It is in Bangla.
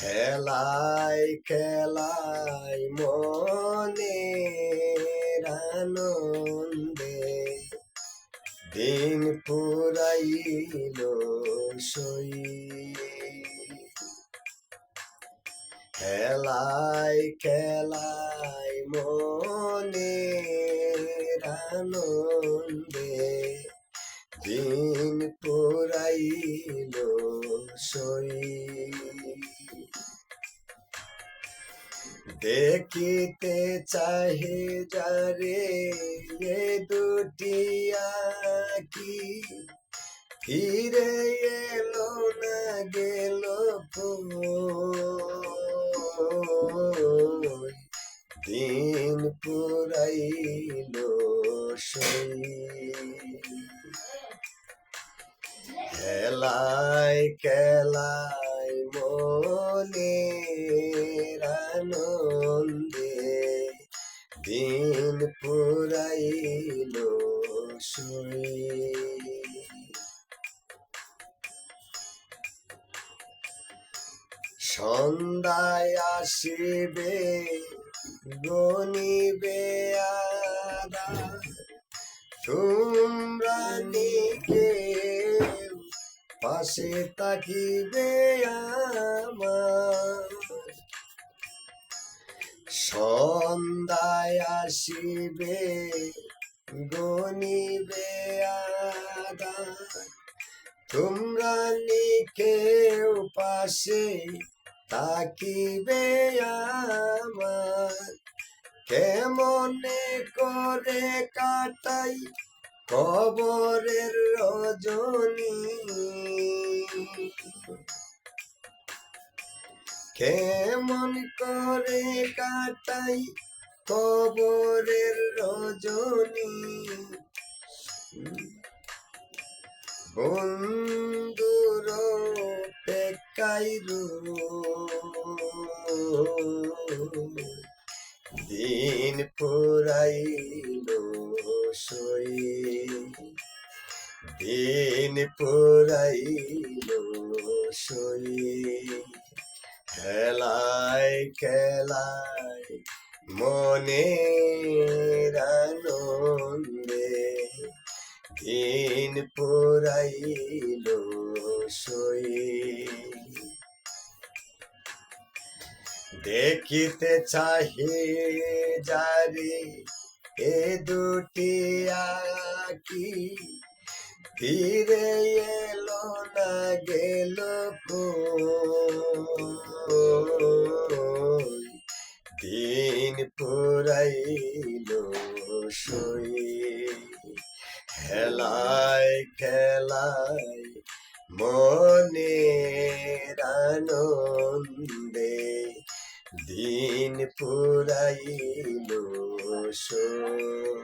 খেলায় খেলায় মনে আনন্দে। দিন পুরাইল সই খেলায় খেলায় মনে আনন্দে। দিন পুরাইল সই দেখিতে চাহে যারে, এ দুটি আকি। ফিরে এলো না গেল দিন পুরাইল খেলায় খেলায় মনে আনন্দে দিন পুরাইল সন্ধ্যায় আসিবে গনিবে আদা। তোমরা নিকে পাশে তাকিবে আমার। সন্ধ্যায় আসিবে আদা তোমরা নিকেও পাশে তাকিবে আমার। কেমনে করে কাটাই কবরের রজনী? কেমন করে কাটাই কবরের রজনী? বন্ধুর পেকাইরু দিন পুরাইল সই। দিন পুরাইল সই। খেলায় খেলায় মনে আনন্দে দিন পুরাইল সই। দেখিতে চাহে যারে এ দুটি আকি, ফিরে এলো না গেল কই দিন পুরাইল সই খেলায় খেলায় মনে আনন্দে দিন পুরাইল সই